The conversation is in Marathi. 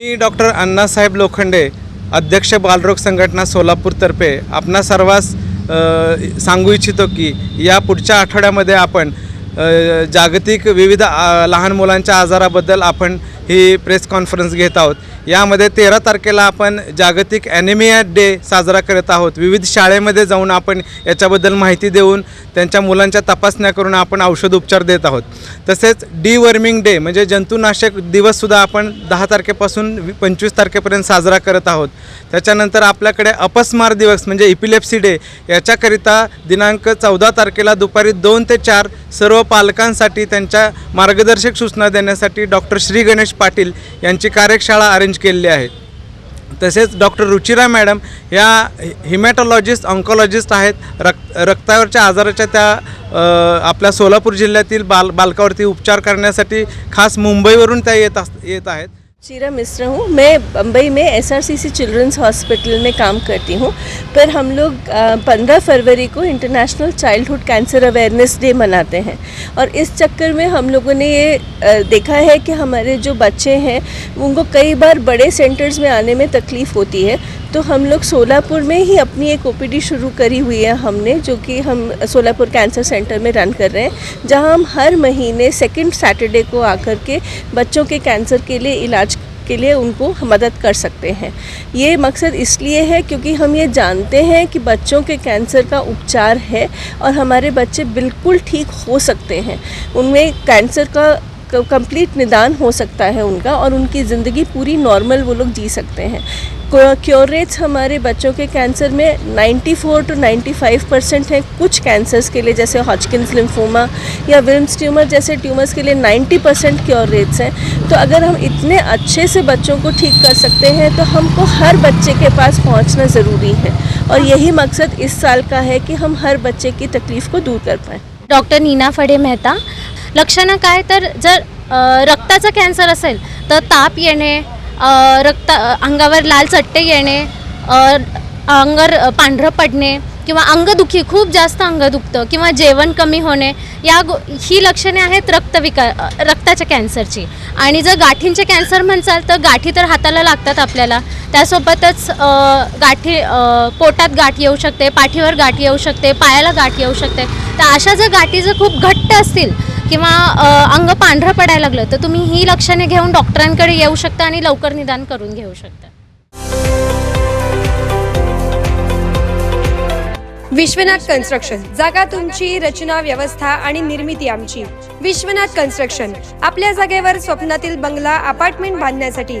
मी डॉक्टर अण्णासाहेब लोखंडे अध्यक्ष बालरोग संघटना सोलापूरतर्फे आपणा सर्वांस सांगू इच्छितो की या पुढच्या आठवड्यामध्ये आपण जागतिक विविध लहान मुलांच्या आजाराबद्दल आपण ही प्रेस कॉन्फरन्स घेत आहोत. यामध्ये तेरा तारखेला आपण जागतिक ॲनिमिया डे साजरा करत आहोत. विविध शाळेमध्ये जाऊन आपण याच्याबद्दल माहिती देऊन त्यांच्या मुलांच्या तपासण्या करून आपण औषध उपचार देत आहोत. तसेच डी वर्मिंग डे म्हणजे जंतुनाशक दिवससुद्धा आपण दहा तारखेपासून वी- पंचवीस तारखेपर्यंत साजरा करत आहोत. त्याच्यानंतर आपल्याकडे अपस्मार दिवस म्हणजे इपिलेप्सी डे याच्याकरिता दिनांक चौदा तारखेला दुपारी दोन ते चार सर्व पालकांसाठी त्यांच्या मार्गदर्शक सूचना देण्यासाठी डॉक्टर श्री गणेश पाटील यांची कार्यशाळा अरेंज केलेली आहे. तसेच डॉक्टर रुचिरा मॅडम या हिमॅटॉलॉजिस्ट ऑन्कॉलॉजिस्ट आहेत. रक्त रक्तावरच्या आजाराच्या त्या आपल्या सोलापूर जिल्ह्यातील बाल बालकावरती उपचार करण्यासाठी खास मुंबईवरून त्या येत अस येत आहेत. शीरा मिश्रा हूँ। मैं बम्बई में S R C C children's hospital में काम करती हूँ। पर हम लोग पंद्रह फरवरी को international childhood cancer awareness day मनाते हैं। और इस चक्कर में हम लोगों ने ये देखा है कि हमारे जो बच्चे हैं, उनको कई बार बड़े सेंटर्स में आने में तकलीफ़ होती है। तो हम लोग सोलापुर में ही अपनी एक ओपीडी शुरू करी हुई है हमने, जो कि हम सोलापुर कैंसर सेंटर में रन कर रहे हैं, जहाँ हम हर महीने सेकंड सैटरडे को आकर के बच्चों के कैंसर के लिए इलाज के लिए उनको मदद कर सकते हैं। ये मकसद इसलिए है क्योंकि हम ये जानते हैं कि बच्चों के कैंसर का उपचार है और हमारे बच्चे बिल्कुल ठीक हो सकते हैं। उनमें कैंसर का कंप्लीट निदान हो सकता है उनका और उनकी ज़िंदगी पूरी नॉर्मल वो लोग जी सकते हैं। क्योर रेट्स हमारे बच्चों के कैंसर में 94 टू 95 परसेंट है कुछ कैंसर्स के लिए, जैसे हॉचकिन्स लिम्फोमा या विम्स ट्यूमर जैसे ट्यूमर्स के लिए 90 परसेंट क्योर रेट्स हैं। तो अगर हम इतने अच्छे से बच्चों को ठीक कर सकते हैं तो हमको हर बच्चे के पास पहुँचना ज़रूरी है और यही मकसद इस साल का है कि हम हर बच्चे की तकलीफ़ को दूर कर पाएँ। डॉक्टर नीना फडे मेहता लक्षणं काय? तर जर रक्ताचा कॅन्सर असेल तर ताप येणे रक्त अंगावर लाल चट्टे येणे अंगर अंगावर पांढरं पडणे किंवा अंगदुखी खूप जास्त अंग दुखतं किंवा जेवण कमी होणे या गो ही लक्षणे आहेत रक्तविका रक्ताच्या कॅन्सरची. आणि जर गाठींचे कॅन्सर म्हणसाल तर गाठी तर हाताला लागतात आपल्याला. त्यासोबतच गाठी पोटात गाठ येऊ शकते पाठीवर गाठी येऊ शकते पायाला गाठ येऊ शकते. तर अशा जर गाठी जर खूप घट्ट असतील किंवा अंग पांढरं पडायला लागलं तर तुम्ही ही लक्षणे घेऊन डॉक्टरांकडे येऊ शकता आणि लवकर निदान करून घेऊ शकता. विश्वनाथ कन्स्ट्रक्शन. जागा तुमची रचना व्यवस्था आणि निर्मिती आमची. विश्वनाथ कन्स्ट्रक्शन. आपल्या जागेवर स्वप्नातील बंगला अपार्टमेंट बांधण्यासाठी